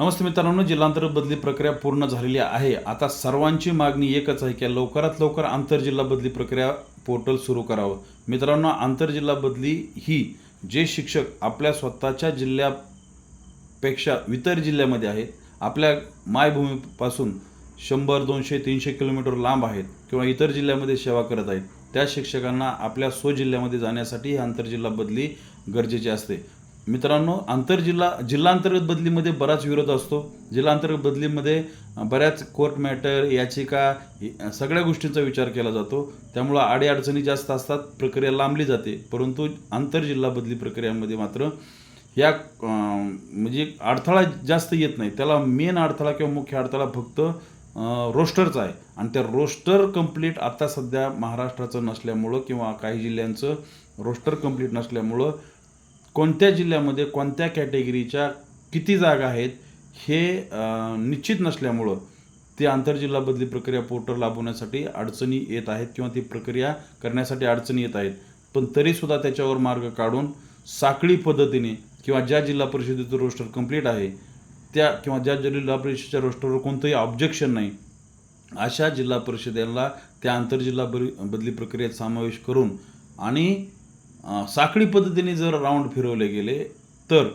नमस्ते मित्रांनो जिल्हांतर बदली प्रक्रिया पूर्ण झालेली आहे. आता सर्वांची मागणी एकच आहे की लवकरात लवकर आंतरजिल्हा बदली प्रक्रिया पोर्टल सुरू करावं. मित्रांनो आंतरजिल्हा बदली ही जे शिक्षक आपल्या स्वतःच्या जिल्ह्यापेक्षा इतर जिल्ह्यामध्ये आहेत आपल्या मायभूमीपासून शंभर दोनशे तीनशे किलोमीटर लांब आहेत किंवा इतर जिल्ह्यामध्ये सेवा करत आहेत त्या शिक्षकांना आपल्या स्वजिल्ह्यामध्ये जाण्यासाठी ही आंतरजिल्हा बदली गरजेची असते. मित्रांनो आंतरजिल्हा जिल्हांतर्गत बदलीमध्ये बराच विरोध असतो. जिल्हांतर्गत बदलीमध्ये बऱ्याच कोर्ट मॅटर याचिका सगळ्या गोष्टींचा विचार केला जातो. त्यामुळं अडीअडचणी जास्त असतात प्रक्रिया लांबली जाते. परंतु आंतरजिल्हा बदली प्रक्रियामध्ये मात्र या म्हणजे अडथळा जास्त येत नाही. त्याला मेन अडथळा किंवा मुख्य अडथळा फक्त रोस्टरचा आहे. आणि त्या रोस्टर कंप्लीट आता सध्या महाराष्ट्राचं नसल्यामुळं किंवा काही जिल्ह्यांचं रोस्टर कंप्लीट नसल्यामुळं कोणत्या जिल्ह्यामध्ये कोणत्या कॅटेगरीच्या किती जागा आहेत हे निश्चित नसल्यामुळं ती आंतरजिल्हा बदली प्रक्रिया पोर्टल राबवण्यासाठी अडचणी येत आहेत किंवा ती प्रक्रिया करण्यासाठी अडचणी येत आहेत. पण तरीसुद्धा त्याच्यावर मार्ग काढून साखळी पद्धतीने किंवा ज्या जिल्हा परिषदेचं रोस्टर कंप्लीट आहे त्या किंवा ज्या जिल्हा परिषदेच्या रोस्टरवर कोणतंही ऑब्जेक्शन नाही अशा जिल्हा परिषदेला त्या आंतरजिल्हा बदली प्रक्रियेत समावेश करून आणि साखळी पद्धतीने जर राऊंड फिरवले गेले तर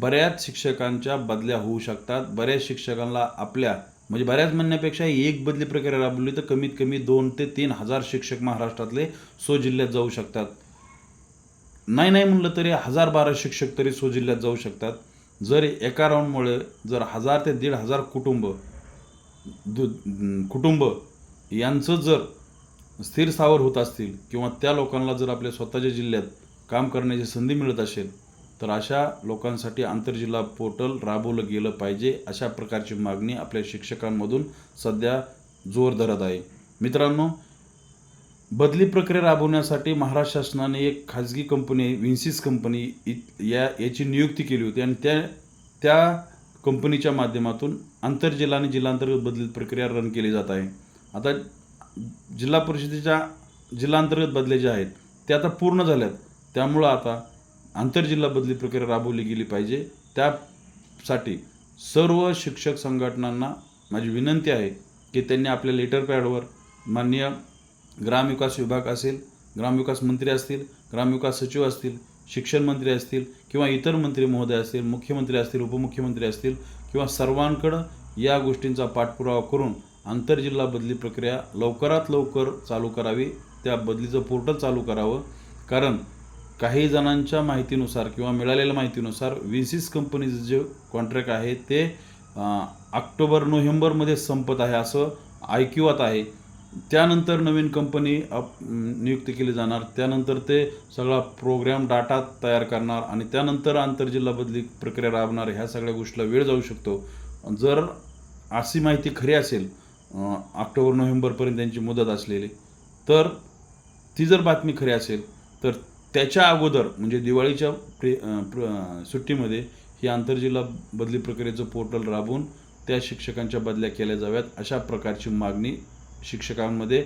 बऱ्याच शिक्षकांच्या बदल्या होऊ शकतात. बऱ्याच शिक्षकांना आपल्या म्हणजे बऱ्याच म्हणण्यापेक्षा एक बदली प्रक्रिया राबवली तर कमीत कमी दोन ते तीन हजार शिक्षक महाराष्ट्रातले सो जिल्ह्यात जाऊ शकतात. नाही नाही म्हणलं तरी हजार बारा शिक्षक तरी सो जिल्ह्यात जाऊ शकतात. जर एका राऊंडमुळे जर हजार ते दीड हजार कुटुंब दु कुटुंब यांचं जर स्थिर स्थावर होत असतील किंवा त्या लोकांना जर आपल्या स्वतःच्या जिल्ह्यात काम करण्याची संधी मिळत असेल तर अशा लोकांसाठी आंतरजिल्हा पोर्टल राबवलं गेलं पाहिजे अशा प्रकारची मागणी आपल्या शिक्षकांमधून सध्या जोर धरत आहे. मित्रांनो बदली प्रक्रिया राबवण्यासाठी महाराष्ट्र शासनाने एक खाजगी कंपनी विन्सिस कंपनी इ- या याची नियुक्ती केली होती आणि त्या त्या कंपनीच्या माध्यमातून आंतरजिल्हा आणि जिल्हांतर्गत बदली प्रक्रिया रन केली जात आहे. आता जिल्हा परिषदेच्या जिल्हांतर्गत बदल्या ज्या आहेत त्या आता पूर्ण झाल्यात. त्यामुळं आता आंतरजिल्हा बदली प्रक्रिया राबवली गेली पाहिजे. त्यासाठी सर्व शिक्षक संघटनांना माझी विनंती आहे की त्यांनी आपल्या लेटर पॅडवर माननीय ग्रामविकास विभाग असेल ग्रामविकास मंत्री असतील ग्रामविकास सचिव असतील शिक्षण मंत्री असतील किंवा इतर मंत्री महोदय असतील मुख्यमंत्री असतील उपमुख्यमंत्री असतील किंवा सर्वांकडं या गोष्टींचा पाठपुरावा करून आंतरजिल्हा बदली प्रक्रिया लवकरात लवकर चालू करावी त्या बदलीचं पोर्टल चालू करावं. कारण काही जणांच्या माहितीनुसार किंवा मिळालेल्या माहितीनुसार विन्सिस कंपनीचं जे कॉन्ट्रॅक्ट आहे ते ऑक्टोबर नोव्हेंबरमध्ये संपत आहे असं ऐकिवात आहे. त्यानंतर नवीन कंपनी अप नियुक्त केली जाणार. त्यानंतर ते सगळा प्रोग्राम डाटा तयार करणार आणि त्यानंतर आंतरजिल्हा बदली प्रक्रिया राबणार ह्या सगळ्या गोष्टीला वेळ जाऊ शकतो. जर अशी माहिती खरी असेल ऑक्टोबर नोव्हेंबरपर्यंत त्यांची मुदत असलेली. तर ती जर बातमी खरी असेल तर त्याच्या अगोदर म्हणजे दिवाळीच्या प्रे प्र- सुट्टीमध्ये ही आंतरजिल्हा बदली प्रक्रियेचं पोर्टल राबवून त्या शिक्षकांच्या बदल्या केल्या जाव्यात अशा प्रकारची मागणी शिक्षकांमध्ये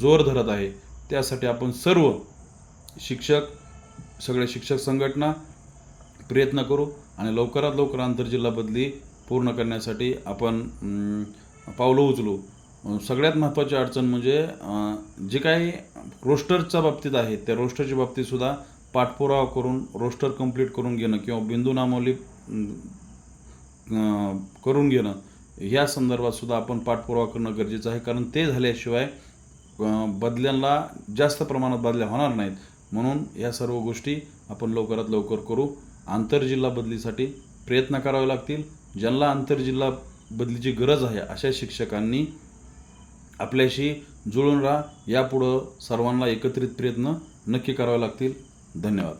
जोर धरत आहे. त्यासाठी आपण सर्व शिक्षक सगळ्या शिक्षक संघटना प्रयत्न करू आणि लवकरात लवकर आंतरजिल्हा बदली पूर्ण करण्यासाठी आपण पावलं उचलू. सगळ्यात महत्त्वाची अडचण म्हणजे जे काही रोस्टरच्या बाबतीत आहे त्या रोस्टरच्या बाबतीतसुद्धा पाठपुरावा करून रोस्टर कंप्लीट करून घेणं किंवा बिंदू नामवली करून घेणं या संदर्भातसुद्धा आपण पाठपुरावा करणं गरजेचं आहे. कारण ते झाल्याशिवाय बदल्यांना जास्त प्रमाणात बदल्या होणार नाहीत. म्हणून या सर्व गोष्टी आपण लवकरात लवकर करू. आंतरजिल्हा बदलीसाठी प्रयत्न करावे लागतील. ज्यांना आंतरजिल्हा बदलीची गरज आहे अशा शिक्षकांनी आपल्याशी जुळून राहा. यापुढं सर्वांना एकत्रित प्रयत्न नक्की करावे लागतील. धन्यवाद.